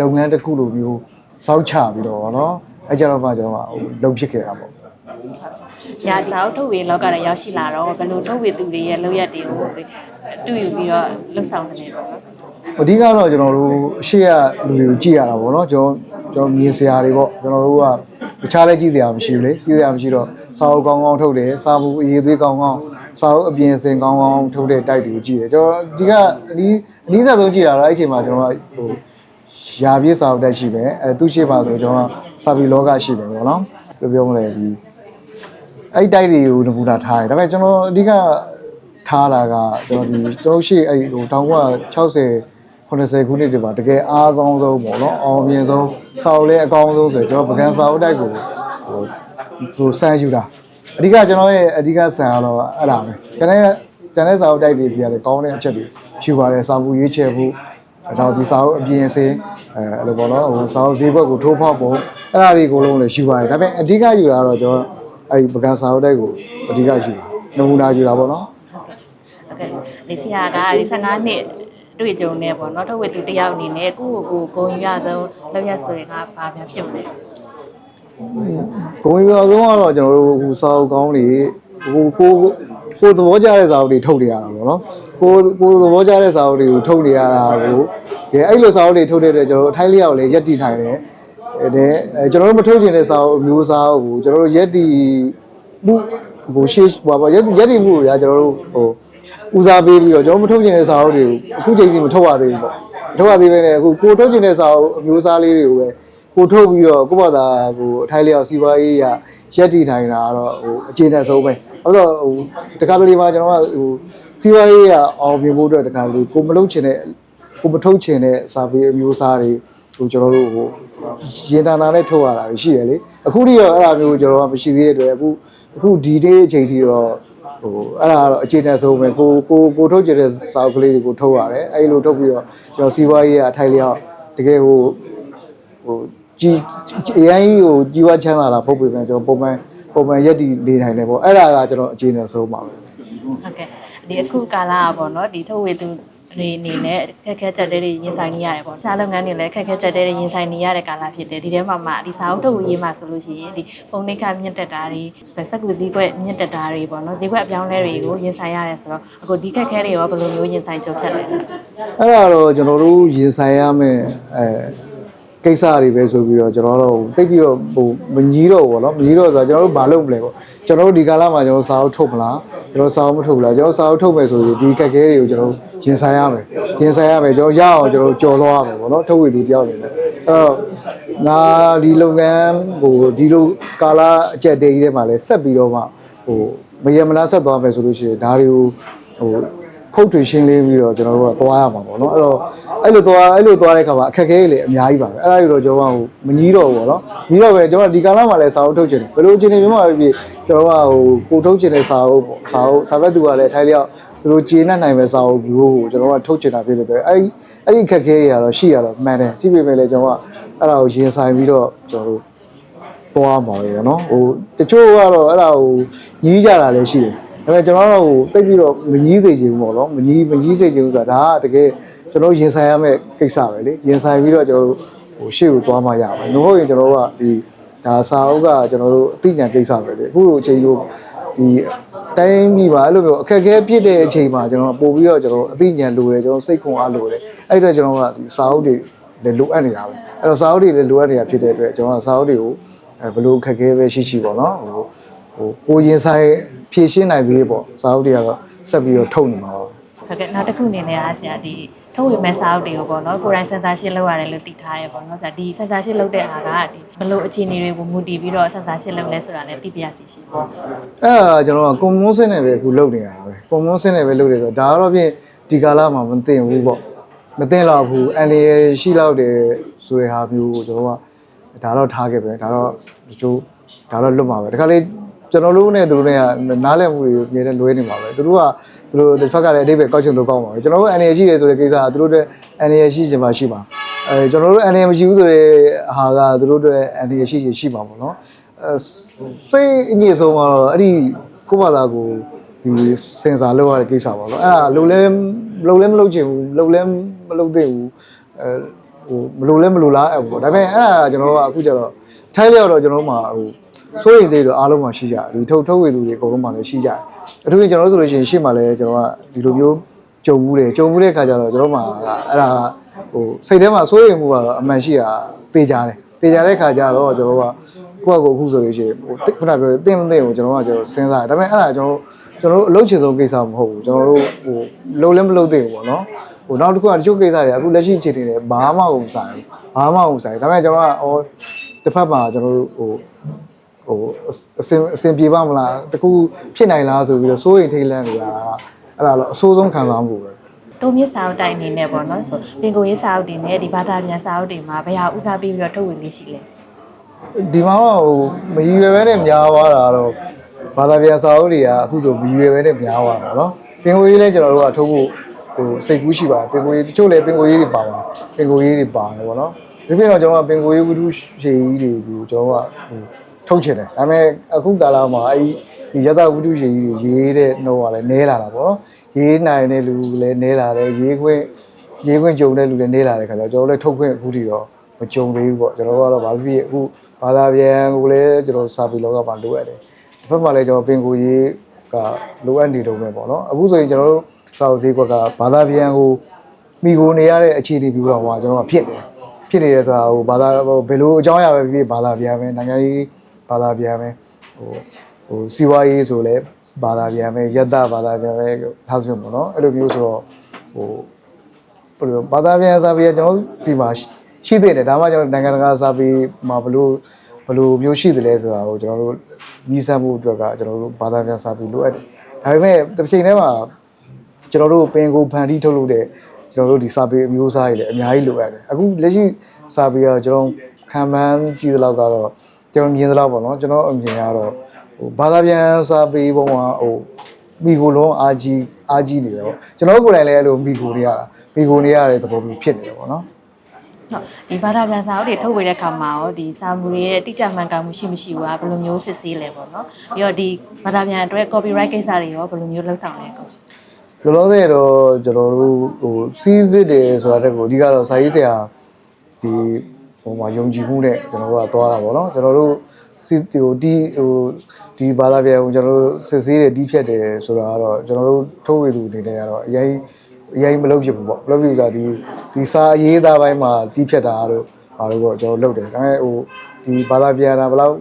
လုပ်ငန်းတစ်ခုလိုမျိုးစောက်ချပြီးတော့ဗောနော် အဲကြတော့မှကျွန်တော်ကဟိုလုပ်ဖြစ်ခဲ့တာပေါ့။ရာစာအုပ်ထုတ်ဝေလောကထဲရောက်ရှိလာတော့ဘယ်လိုထုတ်ဝေသူတွေရဲ့လုပ်ရက်တွေကိုတူယူပြီးတော့လှုပ်ဆောင်နေတယ်ပေါ့နော်အဓိကတော့ကျွန်တော်တို့အရှိရလူတွေကိုကြည့်ရတာဗောနော်ကျွန်တော်ကျွန်တော်မြင်စရာတွေပေါ့ကျွန်တော်တို့ကတခြားလည်းကြည့်စရာမရှိဘူးလေကြည့်စရာမရှိတော့စာအုပ်ကောင်းကောင်းထုတ်တယ်စာမှုအရေးသေးကောင်းကောင်းစာအုပ်အပြင်စင်ကောင်းကောင်းထုတ်တဲ့တိုက်တွေကိုကြည့်တယ်ကျွန်တော်ဒီကအနည်းအနည်းဆက်ဆုံးကြည့်တာတော့အဲ့အချိန်မှာကျွန်တော်ကဟို ရာပြည့်စာအုပ်တက်ရှိပဲအဲသူရှိပါဆိုတော့ကျွန်တော်ကစာပီလောကရှိပဲပေါ့နော်ဘယ်လိုပြောမလဲဒီအဲ့တိုက်တွေကိုနမူနာထားတယ်ဒါပေမဲ့ကျွန်တော်အဓိကထားတာကကျွန်တော်ဒီကျွန်တော်ရှိအဲ့ဟို1960 80ခုနှစ်တွေပါတကယ်အားကောင်းဆုံးပေါ့နော်အောင်မြင်ဆုံးစာအုပ်လည်းအကောင်းဆုံးဆိုကျွန်တော်ပကံစာအုပ်တိုက်ကိုဟိုသူစမ်းယူတာအဓိကကျွန်တော်ရဲ့အဓိကဆန်ကတော့အဲ့ဒါပဲကျွန်တော်ကျန်တဲ့စာအုပ်တိုက်တွေစီကလည်းကောင်းတဲ့အချက်တွေယူပါတယ်စာမှုရွေးချယ် ဖို့ဒါဒီစာအုပ်အပြင်စင်းအဲအဲ့လိုပေါ့နော်ဟိုစာအုပ်ဈေးဘက်ကိုထိုးဖောက်ပုံအဲ့ဒါတွေကိုလုံးလည်းယူပါတယ်ဒါပေမဲ့အဓိကယူတာတော့ကျွန်တော်အဲ့ဒီပကံစာအုပ်တိုက်ကိုအဓိကယူတာနမူနာယူတာပေါ့နော်ဟုတ်ကဲ့ဒီဆရာကဒီ15နှစ်တွေ့ကြုံနေပေါ့နော်ထုတ်ဝေသူတယောက်အနေနဲ့ကိုယ့်ကိုယ်ကိုဂုံယူရဆုံးလောက်ရဆိုရင်ကဘာများဖြစ်မလဲဂုံရွာဆုံးကတော့ကျွန်တော်တို့ဟိုစာအုပ်ကောင်းတွေဟိုကို ကိုသဘောကျတဲ့စာအုပ်တွေထုတ်နေရတာပေါ့နော်ကိုကိုသဘောကျတဲ့စာအုပ်တွေကိုထုတ်နေရတာကိုကဲအဲ့လိုစာအုပ်တွေထုတ်တဲ့အတွက်ကျွန်တော်တို့အထိုင်းလျောက်လည်းရက်တည်နိုင်တယ်အဲတဲ့အဲကျွန်တော်တို့မထုတ်ချင်တဲ့စာအုပ်အမျိုးအစားကိုကျွန်တော်တို့ရက်တည်မှုဟိုရှေ့ဟိုပါရက်တည်ရက်တည်မှုကိုရာကျွန်တော်တို့ဟိုဦးစားပေးပြီးတော့ကျွန်တော်မထုတ်ချင်တဲ့စာအုပ်တွေကိုအခုချိန်ကြီးမထုတ်ရသေးဘူးပေါ့မထုတ်ရသေးပဲနဲ့အခုကိုထုတ်ချင်တဲ့စာအုပ်အမျိုးအစားလေးတွေကိုပဲကိုထုတ်ပြီးတော့ကိုယ့်ဘာသာကိုအထိုက်လျောက်စီးပွားရေးရ ရက်တည်နိုင်တာကတော့ဟိုအခြေအနေဆုံးပဲအဲ့တော့ဟိုတခါတလေမှာကျွန်တော်ကဟိုစီးပွားရေးရအောင်ပြင်ဖို့အတွက်တခါတလေကိုမလုပ်ချင်တဲ့ကိုမထုတ်ချင်တဲ့စာပေအမျိုးအစားတွေဟိုကျွန်တော်တို့ဟိုရင်တနာနဲ့ထုတ်ရတာရှိတယ်လေအခုထိတော့အဲ့ဒါမျိုးကျွန်တော်ကမရှိသေးတဲ့အတွက်အခုအခုဒီနေ့အချိန်ထိတော့ဟိုအဲ့ဒါကတော့အခြေအနေဆုံးပဲကိုကိုကိုထုတ်ချင်တဲ့စာအုပ်ကလေးတွေကိုထုတ်ရတယ်အဲ့လိုထုတ်ပြီးတော့ကျွန်တော်စီးပွားရေးရအထိုက်လျောက်တကယ်ဟိုဟို ကြီးအရင်ကြီးဟိုကြီးဝါချမ်းသာတာပုတ်ပေမဲ့ကျွန်တော်ပုံမှန်ပုံမှန်ရက်တီနေနိုင်တယ်ပေါ့အဲ့ဒါကကျွန်တော်အခြေအနေဆုံးပါပဲဟုတ်ကဲ့ဒီအခုကာလကပေါ့နော်ဒီထုတ်ဝေသူတွေအနေနဲ့ခက်ခဲချက်တွေရင်ဆိုင်နေရတယ်ပေါ့။ခြားလုပ်ငန်းတွေလည်းခက်ခဲချက်တွေရင်ဆိုင်နေရတဲ့ကာလဖြစ်တယ်။ဒီထဲမှာမှဒီစာအုပ်ထုတ်ဝေရေးမှာဆိုလို့ရှိရင်ဒီပုံနှိပ်ကမြင့်တက်တာတွေစက်ကူစည်းကွက်မြင့်တက်တာတွေပေါ့နော်။ဈေးကွက်အပြောင်းလဲတွေကိုရင်ဆိုင်ရတယ်ဆိုတော့အခုဒီခက်ခဲတွေရောဘယ်လိုမျိုးရင်ဆိုင်ကြုံဖြတ်လဲ။အဲ့ဒါတော့ကျွန်တော်တို့ရင်ဆိုင်ရမယ့်အဲ ကိစ္စတွေပဲဆိုပြီးတော့ကျွန်တော်တို့တိတ်ပြီးတော့ဟိုမကြီးတော့ဘူးပေါ့နော်မကြီးတော့ဆိုတော့ကျွန်တော်တို့မလုပ်မလဲပေါ့ကျွန်တော်တို့ဒီကာလမှာကျွန်တော်စာအုပ်ထုတ်မလားကျွန်တော်စာအုပ်မထုတ်ဘူးလားကျွန်တော်စာအုပ်ထုတ်မယ်ဆိုရင်ဒီခက်ခဲတွေကိုကျွန်တော်ရင်ဆိုင်ရမယ်ရင်ဆိုင်ရမယ်ကျွန်တော်ရအောင်ကျွန်တော်ကြော်လွှားရမယ်ပေါ့နော်ထုတ်ဝေသူတယောက်နေတယ်အဲ့တော့ငါဒီလုပ်ငန်းဟိုဒီလိုကာလအကျက်တေးကြီးထဲမှာလဲဆက်ပြီးတော့မှဟိုမရမလားဆက်သွားမယ်ဆိုလို့ရှိရင်ဒါတွေကိုဟို ခုတ်ထွေရှင်းလင်းပြီးတော့ကျွန်တော်တို့ကသွားရမှာပေါ့နော်အဲ့တော့အဲ့လိုသွားအဲ့လိုသွားတဲ့ခါမှာအခက်အခဲတွေလည်းအများကြီးပါပဲအဲ့ဒါကြီးတော့ကျွန်တော်ကဟိုမကြီးတော့ဘူးပေါ့နော်ကြီးတော့ပဲကျွန်တော်ဒီကာလမှာလည်းစာအုပ်ထုတ်ချင်တယ်ဘယ်လိုအခြေအနေမျိုးမှာပဲဖြစ်ကျွန်တော်ကဟိုကိုထုတ်ချင်တဲ့စာအုပ်ပေါ့စာအုပ်စာဖတ်သူကလည်းထိုင်လျောက်သူတို့ကျေနပ်နိုင်မဲ့စာအုပ်မျိုးကိုကျွန်တော်ကထုတ်ချင်တာဖြစ်တဲ့အတွက်အဲ့ဒီအဲ့ဒီအခက်အခဲတွေကတော့ရှိရတော့မှန်တယ်ရှိပေမဲ့လည်းကျွန်တော်ကအဲ့ဒါကိုရင်ဆိုင်ပြီးတော့ကျွန်တော်တို့ သွားမှာပဲเนาะဟိုတချို့ကတော့အဲ့ဒါကိုညီးကြတာလည်းရှိတယ် ဒါပေမဲ့ကျွန်တော်တို့ဟိုတိတ်ပြီးတော့မညီးစေချင်ဘူးပေါ့နော်မညီးမညီးစေချင်ဘူးဆိုတာဒါကတကယ်ကျွန်တော်ရင်ဆိုင်ရမယ့်ကိစ္စပဲလေရင်ဆိုင်ပြီးတော့ကျွန်တော်တို့ဟိုရှေ့ကိုသွားမှရမယ်မဟုတ်ရင်ကျွန်တော်တို့ကဒီဒါစာအုပ်ကကျွန်တော်တို့အသိဉာဏ်ကိစ္စပဲလေအခုလိုအချိန်တို့ဒီတိုင်းပြည်ပါအဲ့လိုမျိုးအခက်အခဲဖြစ်တဲ့အချိန်မှာကျွန်တော်ပို့ပြီးတော့ကျွန်တော်အသိဉာဏ်လိုတယ်ကျွန်တော်စိတ်ခွန်အားလိုတယ်အဲ့တော့ကျွန်တော်ကဒီစာအုပ်တွေလည်းလိုအပ်နေတာပဲအဲ့တော့စာအုပ်တွေလည်းလိုအပ်နေတာဖြစ်တဲ့အတွက်ကျွန်တော်ကစာအုပ်တွေကိုအဲဘလို့ခက်ခဲပဲရှိရှိပေါ့နော်ဟို ဟိုကိုရင်ဆိုင်ဖြည့်ရှင်းနိုင်သေးပေါ့စာအုပ်တွေကတော့ဆက်ပြီးတော့ထုတ်နေမှာပါဟုတ်ကဲ့နောက်တစ်ခုအနေနဲ့အားဆရာဒီထုတ်ဝေမဲ့စာအုပ်တွေကိုပေါ့နော်ကိုယ်တိုင်စင်ဆာရှင်းလုပ်ရတယ်လို့သိထားရပေါ့နော်ဆရာဒီစင်ဆာရှင်းလုပ်တဲ့အားကဒီဘယ်လိုအခြေအနေတွေကိုမူတည်ပြီးတော့စင်ဆာရှင်းလုပ်လဲဆိုတာလည်းသိပြရစီရှိပေါ့အဲ့ဒါကျွန်တော်ကကွန်မွန်းစင်းနဲ့ပဲအခုလုပ်နေရတာပဲကွန်မွန်းစင်းနဲ့ပဲလုပ်နေဆိုတော့ဒါကတော့ဖြင့်ဒီကာလမှာမသိဘူးပေါ့မသိတော့ဘူးအန်ဒီရှိလောက်တယ်ဆိုတဲ့ဟာမျိုးကိုကျွန်တော်ကဒါတော့ထားခဲ့ပဲဒါတော့ဒီချိုးဒါတော့လွတ်မှာပဲတခါလေ ကျွန်တော်တို့နဲ့သူတို့နဲ့ကနားလည်မှုတွေအမြဲတမ်းလွဲနေမှာပဲသူတို့ကသူတို့တစ်ဖက်ကလည်းအတိတ်ပဲကောက်ချင်လို့ကောင်းပါပဲကျွန်တော်တို့အန်ဒီရှိတယ်ဆိုတဲ့ကိစ္စကသူတို့တွေအန်ဒီရှိချင်မှရှိပါအဲကျွန်တော်တို့အန်ဒီမရှိဘူးဆိုတဲ့ဟာကသူတို့တွေအန်ဒီရှိချင်ရှိပါပေါ့နော်အဲစိတ်အငြိဆုံးကတော့အဲ့ဒီကိုယ့်ဘာသာကိုဒီစင်စာလောက်ရတဲ့ကိစ္စပါတော့အဲ့ဒါလုံလဲလုံလဲမလုံချင်ဘူးလုံလဲမလုံသင့်ဘူးအဲဟိုမလုံလဲမလုံလားအဲ့ပေါ့ဒါပေမဲ့အဲ့ဒါကျွန်တော်တို့ကအခုကျတော့ထိုင်းလျောက်တော့ကျွန်တော်တို့မှာဟို စိုးရင်စိတ်တော့အားလုံးမှာရှိကြတယ်ဒီထုတ်ထုတ်ဝေသူတွေအကုန်လုံးမှာလည်းရှိကြတယ်အထူးသဖြင့်ကျွန်တော်တို့ဆိုလို့ရှိရင်ရှေ့မှာလည်းကျွန်တော်ကဒီလိုမျိုးကြုံမှုတယ်ကြုံမှုတဲ့ခါကျတော့ကျွန်တော်မှာအဲ့ဒါဟိုစိတ်ထဲမှာစိုးရင်မှုကတော့အမှန်ရှိတာတေးကြတယ်တေးကြတဲ့ခါကျတော့ကျွန်တော်ကကိုယ့်အကိုအခုဆိုလို့ရှိရင်ဟိုခုနပြောတဲ့တင်းမသိကိုကျွန်တော်ကကျွန်တော်စဉ်းစားတယ်ဒါပေမဲ့အဲ့ဒါကျွန်တော်ကျွန်တော်တို့အလုပ်ချင်ဆုံးကိစ္စမဟုတ်ဘူးကျွန်တော်တို့ဟိုလုံလည်းမလုံသေးဘူးပေါ့နော်ဟိုနောက်တစ်ခုကတချို့ကိစ္စတွေအခုလက်ရှိအခြေအနေတွေဘာမှမဆိုင်ဘူးဘာမှမဆိုင်ဒါပေမဲ့ကျွန်တော်ကဟိုတစ်ဖက်မှာကျွန်တော်တို့ဟို ဟိုအစင်အစင်ပြေပါမလားတကူဖြစ်နိုင်လားဆိုပြီးတော့စိုးရိမ်ထိတ်လန့်နေတာအဲ့ဒါတော့အဆိုးဆုံးခံစားမှုပဲတုံမြစ်စာအုပ်တိုင်အနေနဲ့ပေါ့နော်ဆိုပင်ကိုရေးစာအုပ်တွေနဲ့ဒီဘာသာပြန်စာအုပ်တွေမှာဘယ်ဟာဦးစားပေးပြီးတော့ထုတ်ဝင်လေးရှိလဲဒီမှာတော့ဟိုမရည်ရွယ်ပဲနဲ့များသွားတာတော့ဘာသာပြန်စာအုပ်တွေကအခုဆိုမရည်ရွယ်ပဲနဲ့များသွားတာနော်ပင်ကိုရေးလဲကျွန်တော်တို့ကထုတ်ဖို့ဟိုစိတ်ကူးရှိပါတယ်ပင်ကိုရေးတချို့လည်းပင်ကိုရေးတွေပါပါပင်ကိုရေးတွေပါတယ်ပေါ့နော်ဒီပြင်တော့ကျွန်တော်ကပင်ကိုရေးဝတ္ထုရှည်ကြီးတွေကိုကျွန်တော်ကဟို ထုတ်ချင်တယ်ဒါပေမဲ့အခုကာလမှာအဲ့ဒီရတဝတ္ထုရှည်ကြီးတွေရေးတဲ့နှုတ်ကလည်းနဲလာတာပေါ့နော်ရေးနိုင်တဲ့လူလည်းနဲလာတယ်ရေးခွင့်ရေးခွင့်ကြုံတဲ့လူလည်းနဲလာတဲ့ခါကျတော့ကျွန်တော်လည်းထုတ်ခွင့်အခုထိတော့မကြုံသေးဘူးပေါ့ကျွန်တော်ကတော့ဘာဖြစ်ဖြစ်အခုဘာသာပြန်ကိုလည်းကျွန်တော်စာပေလောကမှာလိုအပ်တယ်တစ်ဖက်မှာလည်းကျွန်တော်ပင်ကိုရေးကလိုအပ်နေတော့မယ်ပေါ့နော်အခုဆိုရင်ကျွန်တော်တို့စာအုပ်ဈေးကွက်ကဘာသာပြန်ကိုမိကိုနေရတဲ့အခြေအနေပြီးတော့ဟိုကျွန်တော်ကဖြစ်တယ်ဖြစ်နေတယ်ဆိုတာဟိုဘာသာဟိုဘယ်လိုအကြောင်းအရာပဲဖြစ်ဖြစ်ဘာသာပြန်မယ်နိုင်ငံရေး ဘာသာပြန်မယ်ဟိုဟိုစီးပွားရေးဆိုလည်းဘာသာပြန်မယ်ယတ္တဘာသာပြန်မယ်ထားစပြင်ပေါ့နော်အဲ့လိုမျိုးဆိုတော့ဟိုဘယ်လိုဘာသာပြန်စာပေကကျွန်တော်တို့စီမှာရှိရှိသေးတယ်ဒါမှကျွန်တော်နိုင်ငံတကာစာပေမှာဘယ်လိုဘယ်လိုမျိုးရှိတယ်လဲဆိုတာကိုကျွန်တော်တို့မြည်ဆန်းမှုအတွက်ကကျွန်တော်တို့ဘာသာပြန်စာပေလိုအပ်တယ်ဒါပေမဲ့တစ်ချိန်တည်းမှာကျွန်တော်တို့ပင်ကိုဖန်တီးထုတ်လုပ်တဲ့ကျွန်တော်တို့ဒီစာပေအမျိုးအစားတွေလည်းအများကြီးလိုအပ်တယ်အခုလက်ရှိစာပေကကျွန်တော်ခံမှန်းကြည့်သလောက်ကတော့ ကျွန်တော်မြင်သလောက်ပေါ့နော်ကျွန်တော်အမြင်ကတော့ဟိုဘာသာပြန်စာပေပုံမှာဟိုမိကိုလုံးအာကြီးအာကြီးနေတယ်ပေါ့ကျွန်တော်ကိုယ်တိုင်လည်းအဲ့လိုမိကိုနေရတာမိကိုနေရတဲ့သဘောမျိုးဖြစ်နေတယ်ပေါ့နော်ဟုတ်ဒီဘာသာပြန်စာအုပ်တွေထုတ်ဝေတဲ့အခါမှာရောဒီစာမူတွေရဲ့တိကျမှန်ကန်မှုရှိမရှိကဘယ်လိုမျိုးစစ်ဆေးလဲပေါ့နော်ပြီးတော့ဒီဘာသာပြန်အတွက် copyright ကိစ္စတွေရောဘယ်လိုမျိုးလုပ်ဆောင်လဲကောလောလောဆယ်တော့ကျွန်တော်တို့ဟိုစီးစစ်တယ်ဆိုတာတက်ကိုအဓိကတော့စာရေးဆရာဒီ ဟိုမှာယုံကြည်မှုနဲ့ကျွန်တော်တို့ကသွားတာပေါ့နော်ကျွန်တော်တို့စီဟိုဒီဟိုဒီဘာသာပြန်ကိုကျွန်တော်တို့စစ်ဆေးတယ်တီးဖြတ်တယ်ဆိုတာကတော့ကျွန်တော်တို့ထုတ်ဝေသူအနေနဲ့ကတော့အရင်အရင်မလုပ်ဖြစ်ဘူးပေါ့မလုပ်ဖြစ်တာဒီဒီစာရေးသားပိုင်းမှာတီးဖြတ်တာတို့ဘာလို့ပေါ့ကျွန်တော်လုပ်တယ်ဒါပေမဲ့ဟိုဒီဘာသာပြန်တာဘယ်လောက်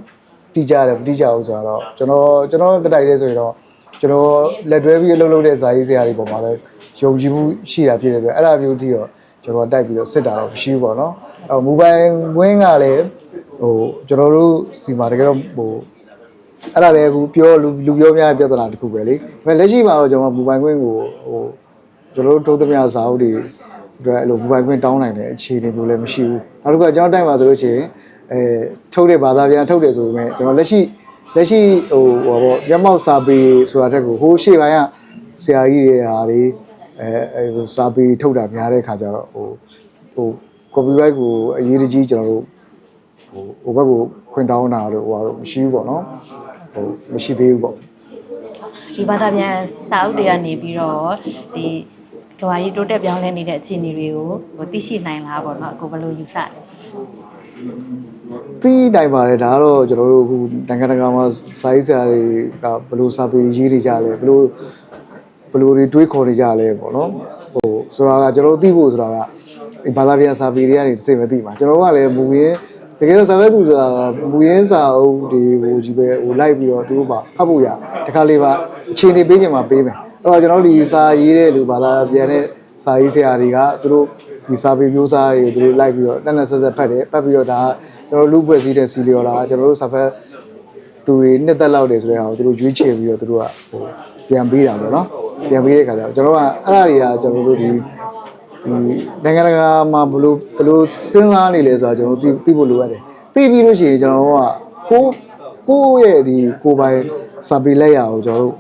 တိကျတယ်မတိကျဘူးဆိုတော့ကျွန်တော်ကျွန်တော်တတိုက်လေးဆိုရင်တော့ကျွန်တော်လက်တွဲပြီးအလုပ်လုပ်တဲ့ဇာရေးဆရာတွေပေါ်မှာလည်းယုံကြည်မှုရှိတာဖြစ်တဲ့အတွက်အဲ့ဒါမျိုးတိတော့ကျွန်တော်တိုက်ပြီးတော့စစ်တာတော့မရှိဘူးပေါ့နော် အဲမိုဘိုင်းဝင်းကလည်းဟိုကျွန်တော်တို့စီမှာတကယ်တော့ဟိုအဲ့ဒါလည်းအခုပြောလူလူပြောများတဲ့ပြဿနာတစ်ခုပဲလေဒါပေမဲ့လက်ရှိမှာတော့ကျွန်တော်မိုဘိုင်းဝင်းကိုဟိုကျွန်တော်တို့ထုတ်သမျှဇာတ်အုပ်တွေအတွက်အဲ့လိုမိုဘိုင်းဝင်းတောင်းနိုင်တဲ့အခြေအနေမျိုးလည်းမရှိဘူးနောက်တစ်ခုကကျွန်တော်တိုက်မှာဆိုလို့ရှိရင်အဲထုတ်တဲ့ဘာသာပြန်ထုတ်တယ်ဆိုပေမဲ့ကျွန်တော်လက်ရှိလက်ရှိဟိုဟောပေါ့မျက်မှောက်စာပေဆိုတာတက်ကိုဟိုရှေ့ပိုင်းကဆရာကြီးတွေဟာတွေအဲအဲဟိုစာပေထုတ်တာများတဲ့ခါကျတော့ဟိုဟို copyright ကိုအရေးတကြီးကျွန်တော်တို့ဟိုဟိုဘက်ကိုခွင့်တောင်းတာတို့ဟိုဟာတော့မရှိဘူးပေါ့နော်ဟိုမရှိသေးဘူးပေါ့ဒီဘာသာပြန်စာအုပ်တွေကနေပြီးတော့ဒီကဘာကြီးတိုးတက်ပြောင်းလဲနေတဲ့အခြေအနေတွေကိုဟိုသိရှိနိုင်လားပေါ့နော်အခုဘယ်လိုယူဆလဲသိနိုင်ပါတယ်ဒါကတော့ကျွန်တော်တို့အခုနိုင်ငံတကာမှာစာရေးဆရာတွေကဘယ်လိုစာပေရေးတွေကြလဲဘယ်လိုဘယ်လိုတွေတွေးခေါ်နေကြလဲပေါ့နော်ဟိုဆိုတာကကျွန်တော်တို့သိဖို့ဆိုတာကဒီ ဘာသာပြန်စာပေတွေကနေသိမသိမှာကျွန်တော်တို့ကလည်းမူရင်းတကယ်တော့စာပဲသူဆိုတာမူရင်းစာအုပ်တွေဟိုကြီးပဲဟိုလိုက်ပြီးတော့သူတို့ပါဖတ်ဖို့ရတခါလေးပါအခြေအနေပေးချင်မှပေးမယ်အဲ့တော့ကျွန်တော်တို့ဒီစာရေးတဲ့လူဘာသာပြန်တဲ့စာရေးဆရာတွေကသူတို့ဒီစာပေမျိုးစားတွေကိုသူတို့လိုက်ပြီးတော့တက်တက်ဆက်ဆက်ဖတ်တယ်ဖတ်ပြီးတော့ဒါကကျွန်တော်တို့လူ့ဖွဲ့စည်းတဲ့စီလီယောလာကျွန်တော်တို့စာဖတ်သူတွေနှစ်သက်လောက်တယ်ဆိုတဲ့ဟာကိုသူတို့ရွေးချယ်ပြီးတော့သူတို့ကဟိုပြန်ပေးတာပေါ့နော်ပြန်ပေးတဲ့ခါကျတော့ကျွန်တော်ကအဲ့ဒါတွေကကျွန်တော်တို့ဒီဒီ နိုင်ငံတကာမှာဘလို့ဘလို့စဉ်းစားနေလဲဆိုတော့ကျွန်တော်တို့သိသိဖို့လိုအပ်တယ်သိပြီးလို့ရှိရင်ကျွန်တော်တို့ကကိုကိုယ့်ရဲ့ဒီကိုယ်ပိုင်စာပေလက်ရာကိုကျွန်တော်တို့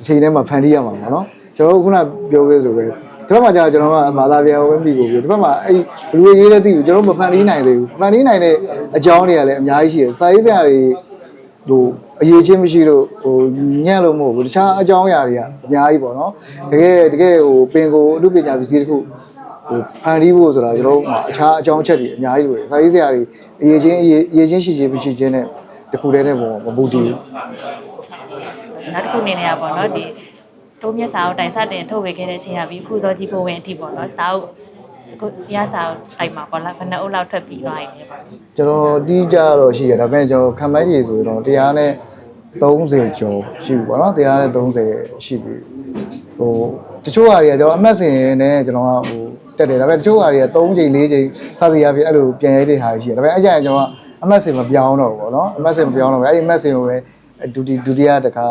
အချိန်ထဲမှာဖန်တီးရမှာပေါ့နော်ကျွန်တော်တို့ခုနပြောခဲ့သလိုပဲဒီဘက်မှာကျတော့ကျွန်တော်ကဘာသာပြန်ဝင်ပြီးကိုပြောဒီဘက်မှာအဲ့ဘလူရေးလည်းသိဘူးကျွန်တော်တို့မဖန်တီးနိုင်သေးဘူးဖန်တီးနိုင်တဲ့အကြောင်းတွေကလည်းအများကြီးရှိတယ်စာရေးဆရာတွေ ဟိုအရေးချင်းမရှိလို့ဟိုညံ့လို့မဟုတ်ဘူးတခြားအကြောင်းအရာတွေကအများကြီးပေါ့နော်တကယ်တကယ်ဟိုပင်ကိုအမှုပညာပစ္စည်းတစ်ခုဟိုဖန်တီးဖို့ဆိုတာကျွန်တော်တို့မှာအခြားအကြောင်းအချက်တွေအများကြီးလိုတယ်စာရေးဆရာတွေအရေးချင်းအရေးအရေးချင်းရှိချင်းမရှိချင်းနဲ့တခုတည်းနဲ့ပုံမမူတည်ဘူးနောက်တစ်ခုအနေနဲ့ကပေါ့နော်ဒီတိုးမြတ်စာအုပ်တိုင်စတင်ထုတ်ဝေခဲ့တဲ့အချိန်ကပြီးခုစောကြီးပိုးဝင်အထိပေါ့နော်စာအုပ် ကိုဆရာစာအုပ်တိုင်မှာပေါ့လားဘယ်နှအုပ်လောက်ထွက်ပြီးသွားရင်လဲပေါ့ကျွန်တော်တီးကြတော့ရှိရဒါပေမဲ့ကျွန်တော်ခံမှန်းရည်ဆိုရင်တော့တရားနဲ့30ကျော်ရှိပြီပေါ့နော်တရားနဲ့30ရှိပြီဟိုတချို့ဟာတွေကကျွန်တော်အမှတ်စဉ်နဲ့ကျွန်တော်ကဟိုတက်တယ်ဒါပေမဲ့တချို့ဟာတွေက3ချိန်4ချိန်စသည်အဖြစ်အဲ့လိုပြန်ရိုက်တဲ့ဟာရှိတယ်ဒါပေမဲ့အဲ့ကြရင်ကျွန်တော်ကအမှတ်စဉ်မပြောင်းတော့ဘူးပေါ့နော်အမှတ်စဉ်မပြောင်းတော့ဘူးအဲ့ဒီအမှတ်စဉ်ကိုပဲဒုတိဒုတိယတစ်ခါ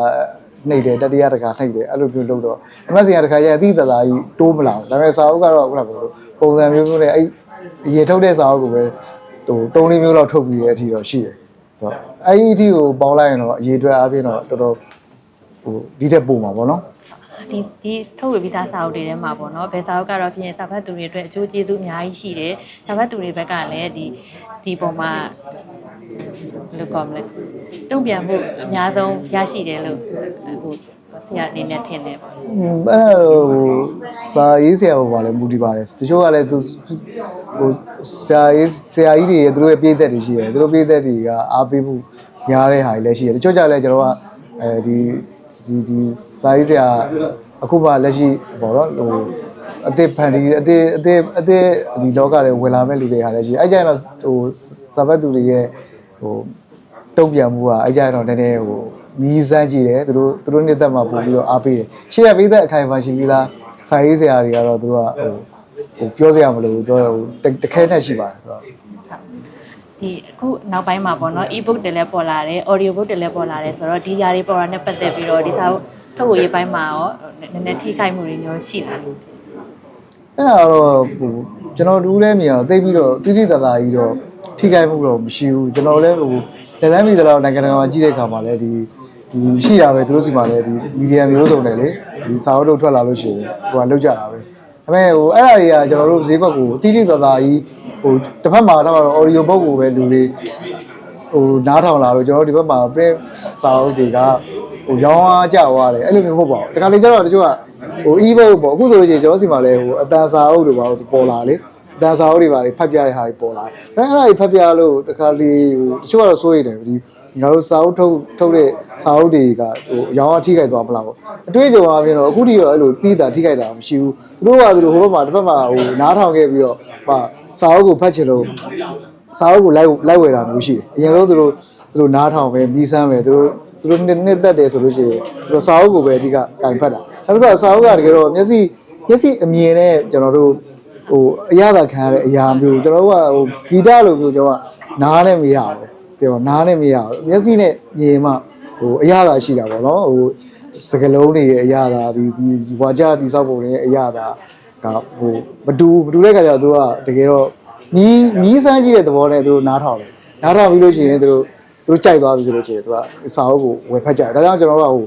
နှိပ်တယ်တတိယတစ်ခါနှိပ်တယ်အဲ့လိုမျိုးလုပ်တော့အမှတ်စဉ်ကတစ်ခါရအတိတသာကြီးတိုးမလာဘူးဒါပေမဲ့စာအုပ်ကတော့ခုနကပြောလို့ ပုံစံမျိုးမျိုးနဲ့အဲ့အရင်ထုတ်တဲ့စာအုပ်ကိုပဲဟို၃လေးမျိုးလောက်ထုတ်ပြီးတဲ့အထိတော့ရှိတယ်ဆိုတော့အဲ့ဒီအထိကိုပေါင်းလိုက်ရင်တော့အရေးအတွက်အားဖြင့်တော့တော်တော်ဟိုဒီထက်ပိုမှာပေါ့နော်ဒီဒီထုတ်ဝေပြီးသားစာအုပ်တွေထဲမှာပေါ့နော်ဘယ်စာအုပ်ကတော့ဖြစ်ရင်စာဖတ်သူတွေအတွက်အကျိုးကျေးဇူးအများကြီးရှိတယ်စာဖတ်သူတွေဘက်ကလည်းဒီဒီပုံမှာဘယ်လိုကောမလဲတုံ့ပြန်မှုအများဆုံးရရှိတယ်လို့ဟို ဆရာအနေနဲ့ထင်တယ်ပေါ့อืมအဲ့ဒါတော့ဟိုစာရေးဆရာပေါ်မှာလည်းမူတည်ပါတယ်တချို့ကလည်းသူဟိုဆရာရေးဆရာကြီးတွေရဲ့သူတို့ရဲ့ပြည့်သက်တွေရှိတယ်သူတို့ပြည့်သက်တွေကအားပေးမှုများတဲ့ဟာတွေလည်းရှိတယ်တချို့ကြလည်းကျွန်တော်ကအဲဒီဒီဒီစာရေးဆရာအခုမှလက်ရှိပေါ့နော်ဟိုအသစ်ဖန်တီးအသစ်အသစ်အသစ်ဒီလောကတွေဝင်လာမဲ့လူတွေဟာလည်းရှိတယ်အဲ့ကြရင်တော့ဟိုစာပတ်သူတွေရဲ့ဟိုတုံ့ပြန်မှုကအဲ့ကြတော့နည်းနည်းဟို မီးစမ်းကြည့်တယ်သူတို့သူတို့နှစ်သက်မှပို့ပြီးတော့အားပေးတယ်ရှေ့ကပေးတဲ့အခိုင်အမာရှိပြီးလားစာရေးဆရာတွေကတော့သူတို့ကဟိုဟိုပြောစရာမလိုဘူးသူကဟိုတခဲနဲ့ရှိပါတယ်ဆိုတော့ဒီအခုနောက်ပိုင်းမှာပေါ့နော် e-book တွေလည်းပေါ်လာတယ် audio book တွေလည်းပေါ်လာတယ်ဆိုတော့ဒီຢာတွေပေါ်လာနဲ့ပတ်သက်ပြီးတော့ဒီစာအုပ်ထုတ်ဝေရေးပိုင်းမှာရောနည်းနည်းထိခိုက်မှုတွေမျိုးရှိလာတယ်အဲ့ဒါတော့ဟိုကျွန်တော်တို့လည်းမြင်အောင်သိပြီးတော့တိတိတသာကြီးတော့ထိခိုက်မှုတော့မရှိဘူးကျွန်တော်လည်းဟို လက်လန်းမီသလောက်နိုင်ငံတကာမှာကြည့်တဲ့အခါမှာလည်းဒီဒီရှိတာပဲသူတို့စီမှာလည်းဒီမီဒီယာမျိုးစုံတွေလေဒီစာအုပ်တို့ထွက်လာလို့ရှိရင်ဟိုကလောက်ကြတာပဲဒါပေမဲ့ဟိုအဲ့အရာတွေကကျွန်တော်တို့ဈေးကွက်ကိုတိတိတသာကြီးဟိုတစ်ဖက်မှာတော့ audio book ကိုပဲလူတွေဟိုနားထောင်လာလို့ကျွန်တော်တို့ဒီဘက်မှာ print စာအုပ်တွေကဟိုရောင်းအားကြသွားတယ်အဲ့လိုမျိုးမဟုတ်ပါဘူးတခါလေကျတော့တချို့ကဟို ebook ပေါ့အခုဆိုလို့ရှိရင်ကျွန်တော်စီမှာလဲဟိုအတန်စာအုပ်တွေပါဆိုပေါ်လာလေ အတန်စာအုပ်တွေပါလေဖတ်ပြတဲ့ဟာတွေပေါ်လာတယ်ဒါအဲ့ဒါတွေဖတ်ပြလို့တခါလေဟိုတချို့ကတော့စိုးရိမ်တယ်ဒီငါတို့စာအုပ်ထုတ်ထုတ်တဲ့စာအုပ်တွေကဟိုရောင်းအားထိခိုက်သွားမလားပေါ့အတွေ့အကြုံအပြင်တော့အခုထိတော့အဲ့လိုတီးတာထိခိုက်တာမရှိဘူးသူတို့ကသူတို့ဟိုဘက်မှာတစ်ဖက်မှာဟိုနားထောင်ခဲ့ပြီးတော့ဟာစာအုပ်ကိုဖတ်ချင်လို့စာအုပ်ကိုလိုက်လိုက်ဝယ်တာမျိုးရှိတယ်အရင်ဆုံးသူတို့သူတို့နားထောင်ပဲပြီးစမ်းပဲသူတို့သူတို့နှစ်နှစ်သက်တယ်ဆိုလို့ရှိရင်သူတို့စာအုပ်ကိုပဲအဓိကကင်ဖတ်တာနောက်တစ်ခါစာအုပ်ကတကယ်တော့မျက်စိမျက်စိအမြင်နဲ့ကျွန်တော်တို့ ဟိုအရသာခံရတဲ့အရာမျိုးကျွန်တော်တို့ကဟိုဂီတလိုမျိုးကျွန်တော်ကနားနဲ့မရဘူးပြောနားနဲ့မရဘူးမျက်စိနဲ့မြင်မှဟိုအရသာရှိတာပေါ့နော်ဟိုစကလုံးတွေရဲ့အရသာဒီဒီဝါကြတိဆောက်ပုံတွေရဲ့အရသာကဟိုမတူမတူတဲ့ခါကျတော့သူကတကယ်တော့မီးမီးစမ်းကြည့်တဲ့သဘောနဲ့သူတို့နားထောင်တယ်နားထောင်ပြီးလို့ရှိရင်သူတို့သူတို့ကြိုက်သွားပြီဆိုလို့ရှိရင်သူကစာအုပ်ကိုဝယ်ဖတ်ကြတယ်ဒါကြောင့်ကျွန်တော်တို့ကဟို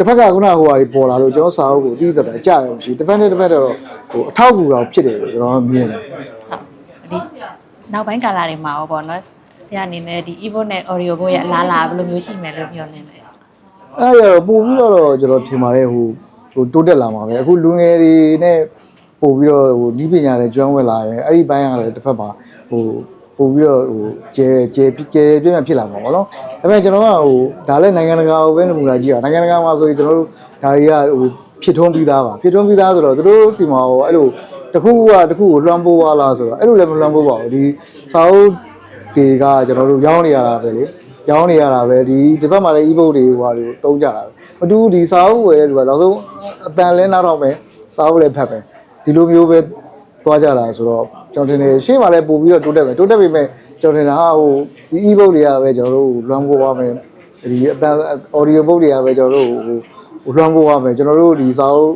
တစ်ဖက်ကခုနကဟိုဟာတွေပေါ်လာလို့ကျွန်တော်စာအုပ်ကိုအတိအကျတော့ကြားတယ်မရှိဘူးတစ်ဖက်နဲ့တစ်ဖက်တော့ဟိုအထောက်အကူတော့ဖြစ်တယ်လို့ကျွန်တော်မြင်တယ်ဟုတ်ဒီနောက်ပိုင်းကာလတွေမှာရောပေါ့နော်ဆရာအနေနဲ့ဒီ e-book နဲ့ audio book ရဲ့အလားအလာဘယ်လိုမျိုးရှိမယ်လို့ပြောနေလဲအဲ့ဒါရောပို့ပြီးတော့ကျွန်တော်ထင်ပါတယ်ဟိုဟိုတိုးတက်လာမှာပဲအခုလူငယ်တွေနဲ့ပို့ပြီးတော့ဟိုဒီပညာတွေကျွမ်းဝင်လာရင်အဲ့ဒီဘိုင်းကလည်းတစ်ဖက်မှာဟို ပို့ပြီးတော့ဟိုကျဲကျဲကျဲပြည့်ပြည့်ဖြစ်လာမှာပေါ့နော်ဒါပေမဲ့ကျွန်တော်ကဟိုဒါလည်းနိုင်ငံတကာကိုပဲနမူနာကြည့်တာနိုင်ငံတကာမှာဆိုရင်ကျွန်တော်တို့ဒါတွေကဟိုဖြစ်ထွန်းပြီးသားပါဖြစ်ထွန်းပြီးသားဆိုတော့သူတို့စီမှာဟိုအဲ့လိုတစ်ခုကတစ်ခုကိုလွှမ်းပိုးသွားလားဆိုတော့အဲ့လိုလည်းမလွှမ်းပိုးပါဘူးဒီစာအုပ်တွေကကျွန်တော်တို့ရောင်းနေရတာပဲလေရောင်းနေရတာပဲဒီဒီဘက်မှာလည်း e-book တွေဟိုဟာတွေတုံးကြတာပဲမတူဘူးဒီစာအုပ်ဝယ်တဲ့လူကနောက်ဆုံးအတန်လဲနားတော့မယ်စာအုပ်လည်းဖတ်ပဲဒီလိုမျိုးပဲ သွားကြတာဆိုတော့ကျွန်တော်ထင်တယ်ရှေ့မှာလည်းပို့ပြီးတော့တိုးတက်မယ်တိုးတက်ပြီမဲ့ကျွန်တော်ထင်တာဟာဟိုဒီ e-book တွေကပဲကျွန်တော်တို့လွှမ်းပိုးသွားမယ်ဒီအတန် audio book တွေကပဲကျွန်တော်တို့ဟိုဟိုလွှမ်းပိုးသွားမယ်ကျွန်တော်တို့ဒီစာအုပ်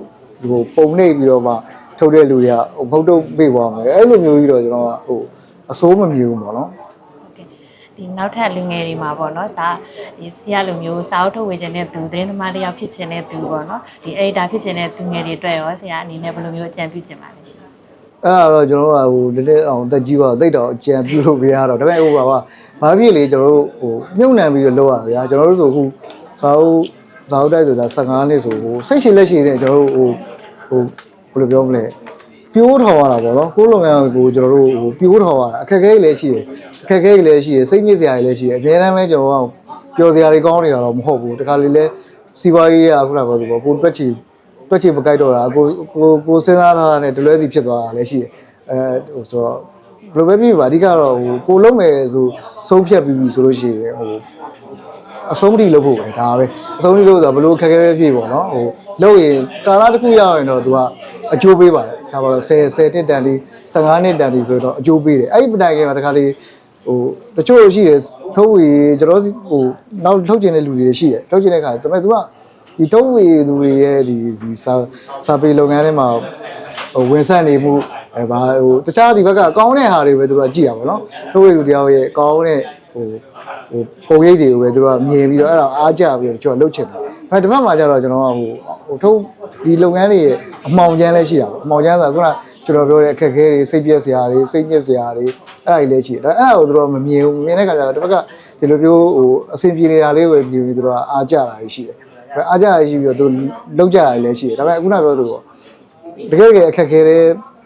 ဟိုပုံနှိပ်ပြီးတော့မှထုတ်တဲ့လူတွေကဟိုဖုတ်တုပ်ပေးသွားမယ်အဲ့လိုမျိုးကြီးတော့ကျွန်တော်ကဟိုအစိုးမမြင်ဘူးပေါ့နော်ဟုတ်ကဲ့ဒီနောက်ထပ်လူငယ်တွေမှာပေါ့နော်စာဒီဆရာလူမျိုးစာအုပ်ထုတ်ဝေခြင်းတဲ့သူသတင်းသမားတစ်ယောက်ဖြစ်ခြင်းတဲ့သူပေါ့နော်ဒီ editor ဖြစ်ခြင်းတဲ့သူငယ်တွေအတွက်ရောဆရာအနေနဲ့ဘယ်လိုမျိုးအကြံပြုချင်ပါလဲရှင် အဲ့ဒါတော့ကျွန်တော်တို့ကဟိုလက်လက်အောင်တက်ကြီးပါသိတော့အကြံပြုလို့မရတော့ဒါပေမဲ့ဟိုပါပါဘာဖြစ်လေကျွန်တော်တို့ဟိုမြုပ်နှံပြီးတော့လောက်ရဗျာကျွန်တော်တို့ဆိုအခုဇာတ်ဇာတ်တိုက်ဆိုတာ15နှစ်ဆိုဟိုစိတ်ရှိလက်ရှိတဲ့ကျွန်တော်တို့ဟိုဟိုဘယ်လိုပြောမလဲပြိုးထောင်ရတာပေါ့နော်ကိုယ်လုပ်ငန်းကိုကျွန်တော်တို့ဟိုပြိုးထောင်ရတာအခက်အခဲတွေလည်းရှိတယ်အခက်အခဲတွေလည်းရှိတယ်စိတ်ညစ်စရာတွေလည်းရှိတယ်အများအားပဲကျွန်တော်ကပျော်စရာတွေကောင်းနေတာတော့မဟုတ်ဘူးတခါလေလဲစီပွားရေးရခုနကပြောသလိုပေါ့ကိုတွက်ချီ တွက်ချီမကြိုက်တော့တာကိုကိုကိုစဉ်းစားထားတာနဲ့ဒလွဲစီဖြစ်သွားတာလည်းရှိတယ်အဲဟိုဆိုတော့ဘယ်လိုပဲဖြစ်ပါအဓိကတော့ဟိုကိုလုံးမယ်ဆိုဆုံးဖြတ်ပြီးပြီဆိုလို့ရှိရင်ဟိုအဆုံးထိလုပ်ဖို့ပဲဒါပဲအဆုံးထိလုပ်ဆိုတော့ဘလို့ခက်ခဲပဲဖြစ်ပေါ့နော်ဟိုလုပ်ရင်ကာလတစ်ခုရရင်တော့ तू ကအကျိုးပေးပါတယ်ဒါပါတော့10 10နှစ်တန်လေး15နှစ်တန်လေးဆိုတော့အကျိုးပေးတယ်အဲ့ဒီပတိုင်ကမှာတခါလေးဟိုတချို့ရှိတယ်ထုတ်ဝေကျွန်တော်ဟိုနောက်ထုတ်ကျင်တဲ့လူတွေရှိတယ်ထုတ်ကျင်တဲ့ခါဒါပေမဲ့ तू က ဒီထုတ်ဝေသူတွေရဲ့ဒီဒီစာစာပေလုပ်ငန်းထဲမှာဟိုဝင်ဆက်နေမှုအဲဘာဟိုတခြားဒီဘက်ကကောင်းတဲ့ဟာတွေပဲသူကကြည့်ရပါတော့ထုတ်ဝေသူတယောက်ရဲ့ကောင်းတဲ့ဟိုဟိုပုံရိပ်တွေကိုပဲသူတို့ကမြင်ပြီးတော့အဲ့ဒါအားကြပြီးတော့ကျွန်တော်လှုပ်ချင်တယ်။ဒါပေမဲ့တစ်ဖက်မှာကျတော့ကျွန်တော်ကဟိုဟိုထုတ်ဟဒီလုပ်ငန်းတွေရဲ့အမှောင်ချမ်းလည်းရှိတာပေါ့အမှောင်ချမ်းဆိုတာခုနကျွန်တော်ပြောတဲ့အခက်အခဲတွေစိတ်ပြက်စရာတွေစိတ်ညစ်စရာတွေအဲ့ဒါတွေလည်းရှိတယ်ဒါအဲ့ဒါကိုသူတို့မမြင်ဘူးမြင်တဲ့ခါကျတော့တစ်ဖက်ကဒီလိုမျိုးဟိုအဆင်ပြေနေတာလေးပဲမြင်ပြီးသူတို့ကအားကြတာတွေရှိတယ် အားကြတာရှိပြီးတော့သူလောက်ကြတာတွေလည်းရှိတယ်ဒါပေမဲ့ခုနပြောသလိုပေါ့တကယ်တကယ်အခက်ခဲတဲ့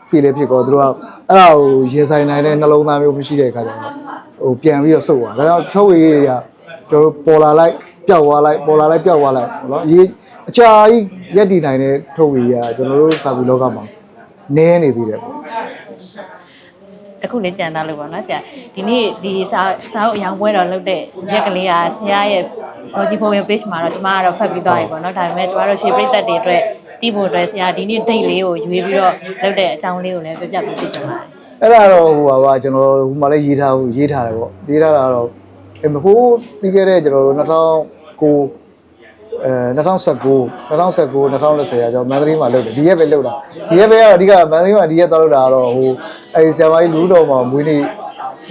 ပြည်လေဖြစ်ကောသူတို့ကအဲ့ဒါကိုရင်ဆိုင်နိုင်တဲ့နှလုံးသားမျိုးမရှိတဲ့အခါကျတော့ဟိုပြန်ပြီးတော့စုပ်သွားဒါကြောင့်ချုပ်ရည်တွေကကျွန်တော်ပေါ်လာလိုက်ပျောက်သွားလိုက်ပေါ်လာလိုက်ပျောက်သွားလိုက်ဟုတ်နော်ရေအကြာကြီးရက်တည်နိုင်တဲ့ထုတ်ရည်ကကျွန်တော်တို့စာပေလောကမှာနည်းနေသေးတယ်ပေါ့ တခုလေးကြံသားလို့ပေါ့နော်ဆရာဒီနေ့ဒီစာစာအုပ်အရောင်ပွဲတော်လုပ်တဲ့ရက်ကလေးကဆရာရဲ့စောကြီးဖုန်းရဲ့ page မှာတော့ကျမကတော့ဖတ်ပြီးသွားပြီပေါ့နော်ဒါပေမဲ့ကျမတို့ရွှေပြိသက်တွေအတွက်တီးဖို့အတွက်ဆရာဒီနေ့ date လေးကိုရွေးပြီးတော့လုပ်တဲ့အကြောင်းလေးကိုလည်းပြပြပေးဖြစ်ချင်ပါတယ်အဲ့ဒါတော့ဟိုပါပါကျွန်တော်ဟိုမှာလည်းရေးထားဘူးရေးထားတယ်ပေါ့ရေးထားတာကတော့အဲမဟုတ်ပြီးခဲ့တဲ့ကျွန်တော်တို့2009 အဲ2019 2019 2020ရာကျွန်တော်မန္တလေးမှာလုပ်တယ်ဒီရက်ပဲလုပ်တာဒီရက်ပဲကတော့အဓိကမန္တလေးမှာဒီရက်သွားလုပ်တာကတော့ဟိုအဲဒီဆရာမကြီးလူတော်မှာမွေးနေ့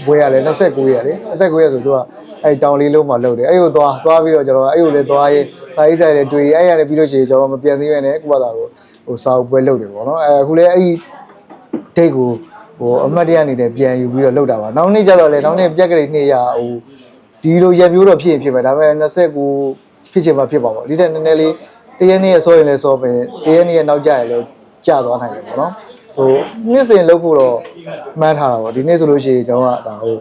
ဘွဲရလဲ29ရက်လေ29ရက်ဆိုသူကအဲတောင်လေးလုံးမှာလုပ်တယ်အဲ့ကိုသွားသွားပြီးတော့ကျွန်တော်အဲ့ကိုလည်းသွားရေးစာရေးဆိုင်လည်းတွေ့အဲ့ရတယ်ပြီးလို့ရှိရင်ကျွန်တော်မပြန်သေးပဲနဲ့ကုသတာကိုဟိုစာအုပ်ပွဲလုပ်တယ်ပေါ့နော်အဲအခုလည်းအဲ့ဒီဒိတ်ကိုဟိုအမှတ်တရအနေနဲ့ပြန်ယူပြီးတော့လောက်တာပါနောက်နေ့ကျတော့လေနောက်နေ့ပြက်ကလေးနှစ်ရဟိုဒီလိုရက်မျိုးတော့ဖြစ်ရင်ဖြစ်မယ်ဒါပေမဲ့29 ဖြစ်ချင်မှဖြစ်ပါပေါ့ဒီတဲ့နည်းနည်းလေးတရက်နေ့ရစောရင်လည်းစောပဲတရက်နေ့ရနောက်ကျရင်လည်းကျသွားနိုင်တယ်ပေါ့နော်ဟိုနေ့စဉ်လုပ်ဖို့တော့မှန်းထားတာပေါ့ဒီနေ့ဆိုလို့ရှိရင်ကျွန်တော်ကဒါဟို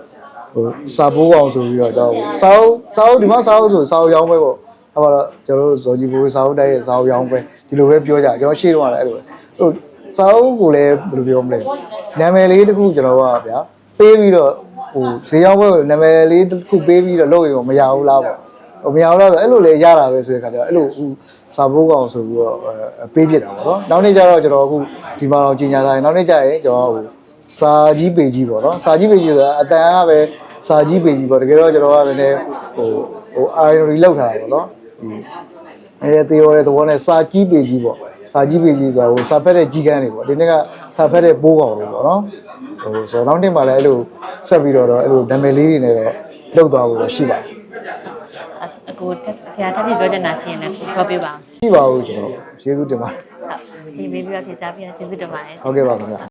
ဟိုစာပိုးကောင်ဆိုပြီးတော့ကျွန်တော်စာအုပ်စာအုပ်ဒီမှာစာအုပ်ဆိုစာအုပ်ရောင်းပွဲပေါ့အဲ့တော့ကျွန်တော်တို့ဇော်ကြီးဘိုးစာအုပ်တိုက်ရဲ့စာအုပ်ရောင်းပွဲဒီလိုပဲပြောကြကျွန်တော်ရှေ့တော့ကလည်းအဲ့လိုပဲဟိုစာအုပ်ကိုလည်းဘယ်လိုပြောမလဲနာမည်လေးတစ်ခုကျွန်တော်ကဗျာပေးပြီးတော့ဟိုဈေးရောက်ဘက်ကိုနာမည်လေးတစ်ခုပေးပြီးတော့လုပ်ရင်မရဘူးလားပေါ့ဟို မရဘူးလားဆိုအဲ့လိုလေရတာပဲဆိုတဲ့ခါကျတော့အဲ့လိုဟိုစာဘိုးကောင်ဆိုပြီးတော့အဲပေးပြစ်တာပေါ့နော်နောက်နေ့ကျတော့ကျွန်တော်အခုဒီမှာတော့ကြီးညာသားရင်နောက်နေ့ကျရင်ကျွန်တော်ဟိုစာကြီးပေကြီးပေါ့နော်စာကြီးပေကြီးဆိုတာအတန်ကပဲစာကြီးပေကြီးပေါ့တကယ်တော့ကျွန်တော်ကလည်းနည်းဟိုဟို iron လောက်ထားတာပေါ့နော်ဒီအဲ့ဒီသေရောတဲ့သဘောနဲ့စာကြီးပေကြီးပေါ့စာကြီးပေကြီးဆိုတာဟိုစာဖက်တဲ့ကြီးကန်းတွေပေါ့ဒီနေ့ကစာဖက်တဲ့ပိုးကောင်တွေပေါ့နော်ဟိုဆိုတော့နောက်နေ့မှလည်းအဲ့လိုဆက်ပြီးတော့အဲ့လိုနာမည်လေးတွေနဲ့တော့လောက်သွားဖို့ရှိပါတယ်အ ကိုဆရာတက်ပြီးပြောချင်တာရှိရင်လည်းပြောပြပါအောင်ရှိပါဘူးကျွန်တော်ကျေးဇူးတင်ပါတယ်ဟုတ်ဒီပေးပြီးတော့ဖြေချပြကျေးဇူးတင်ပါတယ်ဟုတ်ကဲ့ပါခင်ဗျာ